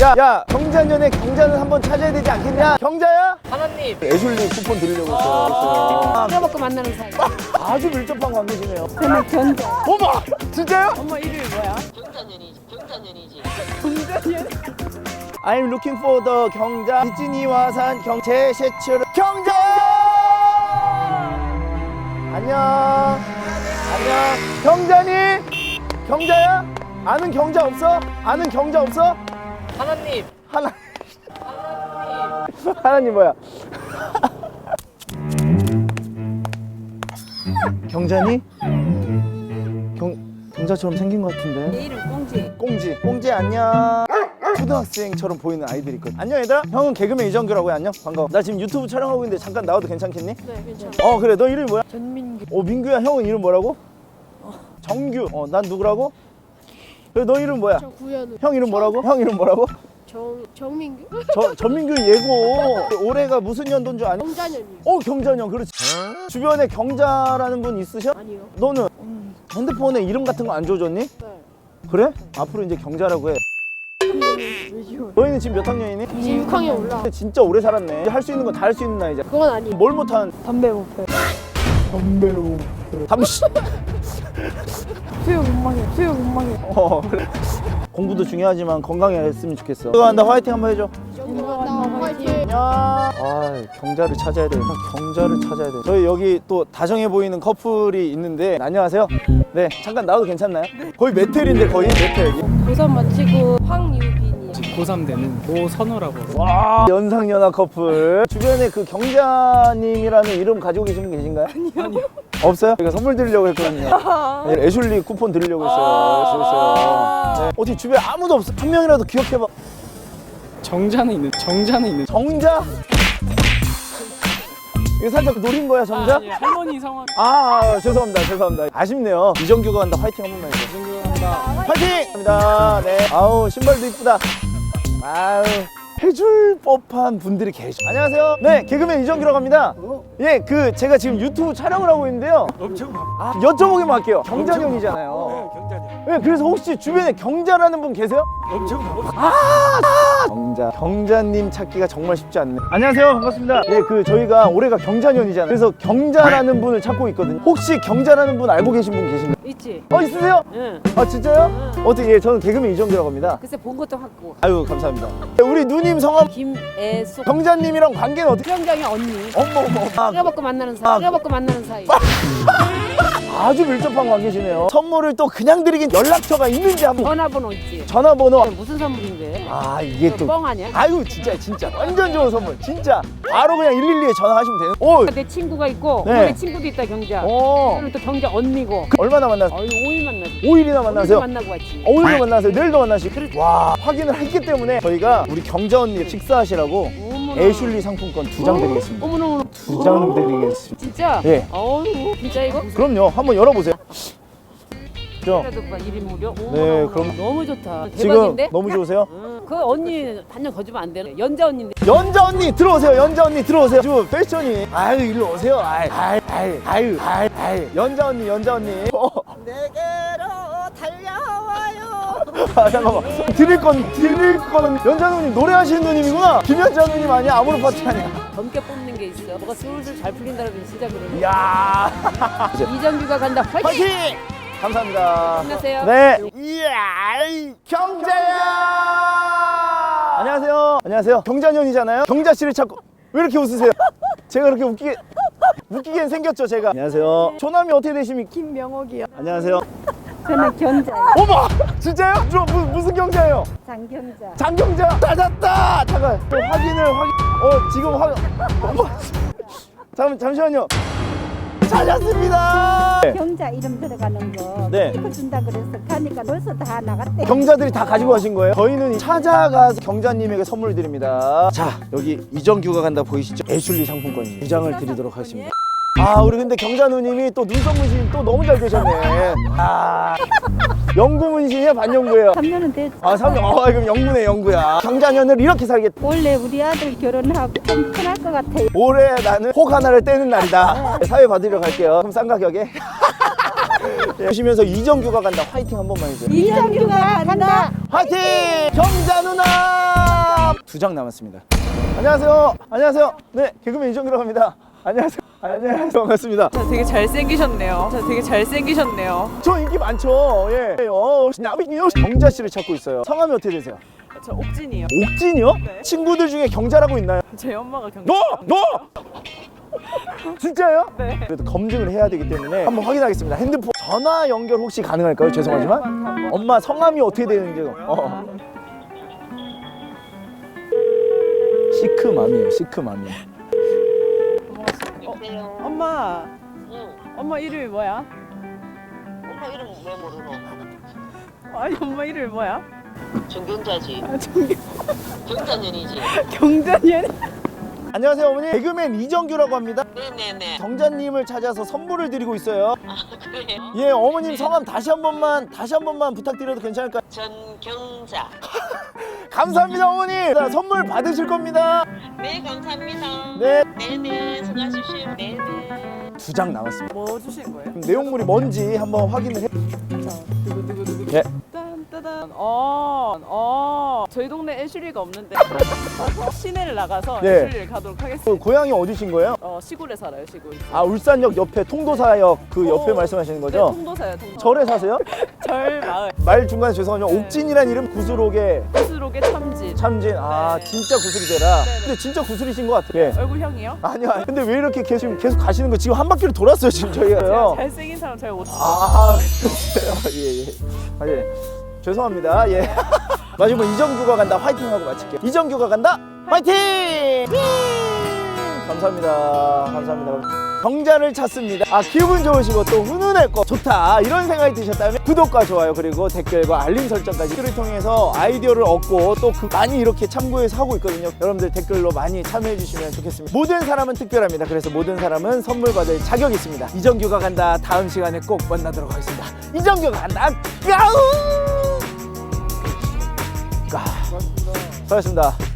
야, 야, 경자년의 경자는 한번 찾아야 되지 않겠냐? 경자야? 하나님 애슐리 쿠폰 드리려고 했어요. 술 먹고 만나는 사이. 아주 밀접한 관계시네요. 저는 견자. 어머! 진짜요? 엄마 이름이 뭐야? 경자년이지 경자년이지 I'm looking for the 경자 디즈니 와산 경제 셰츠르 경자 안녕 안녕 경자니 경자야 아는 경자 없어 아는 경자 없어 하나님. 하나 하나님 뭐야? 경자니? 경 경자처럼 생긴 것 같은데. 내 이름 꽁지. 꽁지. 꽁지 안녕. 초등학생처럼 보이는 아이들이 있거든. 안녕 얘들아. 형은 개그맨 이정규라고 해. 안녕. 반가워. 나 지금 유튜브 촬영하고 있는데 잠깐 나와도 괜찮겠니? 네, 괜찮아. 어 그래. 너 이름이 뭐야? 전민규. 어 민규야. 형은 이름 뭐라고? 정규. 어난 누구라고? 너 이름 뭐야? 저 구현우. 형 이름 뭐라고? 형 이름 뭐라고? 정 정민규. 저 전민규 예고 올해가 무슨 연도인 줄 아니? 정자년이요. 어 경자년 그렇지 주변에 경자라는 분 있으셔? 아니요. 너는 핸드폰에 이름 같은 거 안 줘줬니? 네. 그래? 앞으로 이제 경자라고 해? 너희는 지금 몇 학년이니? 지금 6학년 올라. 진짜 오래 살았네. 할 수 있는 건 다 할 수 있는 나이자. 그건 아니에요. 뭘 못한? 담배 못 펴. 담배로. 담시. 먹여. 수육 못 먹여. 어, 그래. 공부도 중요하지만 건강히 했으면 좋겠어. 한다 화이팅 한번 해줘. 나 화이팅. 안녕. 아, 경자를 찾아야 돼. 경자를 찾아야 돼. 저희 여기 또 다정해 보이는 커플이 있는데 안녕하세요. 네, 잠깐 나와도 괜찮나요? 거의 메텔인데 거의 메텔. 고3 마치고 황유빈이. 고3 되는 오선우라고 와, 연상연하 커플. 주변에 그 경자님이라는 이름 가지고 계신 분 계신가요? 아니요. 없어요? 제가 선물 드리려고 했거든요. 네, 애슐리 쿠폰 드리려고 했어요. 했어요. 네. 어떻게 주변에 아무도 없어? 한 명이라도 기억해봐. 정자는 있는 정자는 있는 정자? 이거 살짝 노린 거야, 정자? 아니, 할머니 성함 아, 아, 죄송합니다. 죄송합니다. 아쉽네요. 이정규가 간다. 화이팅 한 번만 해줘. 정규합니다 화이팅! 감사합니다. 네. 아우, 신발도 이쁘다. 아우. 해줄 법한 분들이 계셔. 안녕하세요. 네, 개그맨 이정규라고 합니다. 예, 그 제가 지금 유튜브 촬영을 하고 있는데요. 엄청 아, 여쭤보기만 할게요. 경자형이잖아요. 경자년 네, 그래서 혹시 주변에 경자라는 분 계세요? 엄청 바빠 경자. 경자님 찾기가 정말 쉽지 않네. 안녕하세요. 반갑습니다. 네, 그 저희가 올해가 경자년이잖아요. 그래서 경자라는 분을 찾고 있거든요. 혹시 경자라는 분 알고 계신 분 계신가요? 있지. 어, 있으세요? 응. 아, 진짜요? 어떻게, 예, 저는 개그맨 이정규라고 합니다. 글쎄 본 것도 같고. 아유, 감사합니다. 우리 누님 성함 김애숙. 경자님이랑 관계는 어떻게? 수영장의 언니. 어머, 어머. 아, 끓여 먹고 만나는 사이. 아. 끓여 먹고 만나는 사이. 아주 밀접한 관계시네요. 선물을 또 그냥 드리긴 연락처가 있는지 한번. 전화번호 있지. 전화번호. 무슨 선물인데? 아, 이게 또. 뻥 아니야? 아유 진짜 진짜 완전 좋은 선물 진짜 바로 그냥 112에 전화하시면 되는 오 내 친구가 있고 네. 내 친구도 있다 경자. 어. 저는 또 경자 언니고. 얼마나 만나세요? 어이 5일 만나지. 5일이나 만나세요? 오늘 만나고 왔지. 어, 오늘도 만나세요 내일도 만나시고 와 확인을 했기 때문에 저희가 우리 경자 언니 식사하시라고 어머나. 애슐리 상품권 두 장 드리겠습니다 어머나 어머나. 두 장 드리겠습니다 진짜? 예. 어우 진짜 이거? 그럼요 한번 열어보세요 저 그래도 막 1인 무료? 어머나, 네, 어머나. 그럼- 너무 좋다. 지금 대박인데? 너무 좋으세요? 응. 그 언니 단연 거주면 안 되네. 연자 언니인데. 연자 언니 들어오세요 연자 언니 들어오세요 지금 패션이 아유 일로 오세요 아유 아유 아유 아유 아유, 아유. 연자 언니 연자 언니 어. 내게로. 아 잠깐만. 드릴 건 드릴 거는 연자 누님 노래하시는 누님이구나. 김연자 누님 아니야? 아무런 파티 아니야. 젊게 뽑는 게 있어. 뭐가 슬슬 잘 풀린다 그러면 진짜 그러네. 이야. 이정규가 간다. 화이팅! 파이팅! 감사합니다. 끝났어요. 네. 이야 이 경자야! 안녕하세요. 안녕하세요. 경자년이잖아요. 경자 씨를 찾고 왜 이렇게 웃으세요? 제가 그렇게 웃기게 웃기게 생겼죠 제가. 안녕하세요. 조남이 어떻게 되십니까? 김명옥이요. 안녕하세요 저는 견자예요. 어머 진짜요? 저 무, 무슨 경자예요? 장견자. 장경자 찾았다. 잠깐 또 확인을 확인. 어 지금 확. 어머. 잠 잠시만요. 찾았습니다. 네. 경자 이름 들어가는 거. 네. 이거 준다 그래서 가니까 벌써 다 나갔대. 경자들이 다 가지고 가신 거예요? 저희는 찾아가서 경자님에게 선물 드립니다. 자 여기 이정규가 간다 보이시죠? 애슐리 상품권입니다. 두 장을 드리도록 하겠습니다. 아 우리 근데 경자 누님이 또 눈썹 문신 또 너무 잘 되셨네. 아 영구 문신이야 반영구예요. 3년은 됐어. 아 3년 아 그럼 영구네 영구야. 경자년을 이렇게 살겠다. 원래 우리 아들 결혼하고 좀 편할 것 같아요. 올해 나는 혹 하나를 떼는 날이다. 사회 받으러 갈게요. 그럼 싼 가격에. 예, 보시면서 이정규가 간다. 화이팅 한 번만 해주세요. 이정규가 간다. 화이팅! 경자 누나! 두 장 남았습니다. 안녕하세요. 안녕하세요. 네, 개그맨 이정규라고 합니다. 안녕하세요. 안녕하세요. 반갑습니다. 저 되게 잘생기셨네요. 저 되게 잘생기셨네요. 저 인기 많죠. 예. 어, 나비요. 경자 씨를 찾고 있어요. 성함이 어떻게 되세요? 저 옥진이요. 옥진이요? 네. 친구들 중에 경자라고 있나요? 제 엄마가 경. 너! 너! 진짜요? 네. 그래도 검증을 해야 되기 때문에 한번 확인하겠습니다. 핸드폰 전화 연결 혹시 가능할까요? 죄송하지만. 엄마 성함이 어떻게 되는지. 어. 시크맘이에요. 시크맘이. 여보세요. 엄마, 응. 엄마 이름이 뭐야? 엄마 이름 왜 모르노? 아니 엄마 이름이 뭐야? 정경자지. 아 정경 경자년이지. 경자년. 안녕하세요 어머니. 개그맨 이정규라고 합니다. 네네네. 경자님을 찾아서 선물을 드리고 있어요. 아 그래요? 예, 어머님 성함 다시 한 번만 다시 한 번만 부탁드려도 괜찮을까요? 전경자. 감사합니다 어머니. 자, 선물 받으실 겁니다. 네 감사합니다. 네. 네네 수고하십시오. 네네. 두 장 남았습니다. 뭐 주신 거예요? 그럼 내용물이 뭔지 한번 확인을 해. 예. 딴 따단. 어, 어. 저희 동네 애슐리가 없는데 시내를 나가서 네. 애슐리를 가도록 그 하겠습니다. 고향이 어디신 거예요? 어 시골에 살아요 시골. 아 울산역 옆에 통도사역 그 옆에 어, 말씀하시는 네, 거죠? 통도사요 통도. 절에 사세요? 절 마을. 말 중간에 죄송하지만 네. 옥진이란 이름 구슬옥에 스스로게 참진. 참진 아 네. 진짜 구슬이 되라. 네, 네. 근데 진짜 구슬이신 것 같아요. 예. 얼굴형이요? 아니요. 아니, 근데 왜 이렇게 계속 계속 가시는 거 지금 한 바퀴를 돌았어요 지금 저희가요. 잘생긴 사람 잘 못. 아, 그래요? 예, 예. 아, 예. 죄송합니다. 예. 마지막 이정규가 간다. 화이팅 하고 마칠게요. 이정규가 간다. 화이팅! 예! 감사합니다. 감사합니다. 경자를 찾습니다. 아, 기분 좋으시고 또 훈훈할 거 좋다. 이런 생각이 드셨다면 구독과 좋아요 그리고 댓글과 알림 설정까지 를 통해서 아이디어를 얻고 또그 많이 이렇게 참고해서 하고 있거든요. 여러분들 댓글로 많이 참여해 주시면 좋겠습니다. 모든 사람은 특별합니다. 그래서 모든 사람은 선물 받을 자격이 있습니다. 이정규가 간다. 다음 시간에 꼭 만나도록 하겠습니다. 이정규가 간다. 가우! 아, 수고하셨습니다.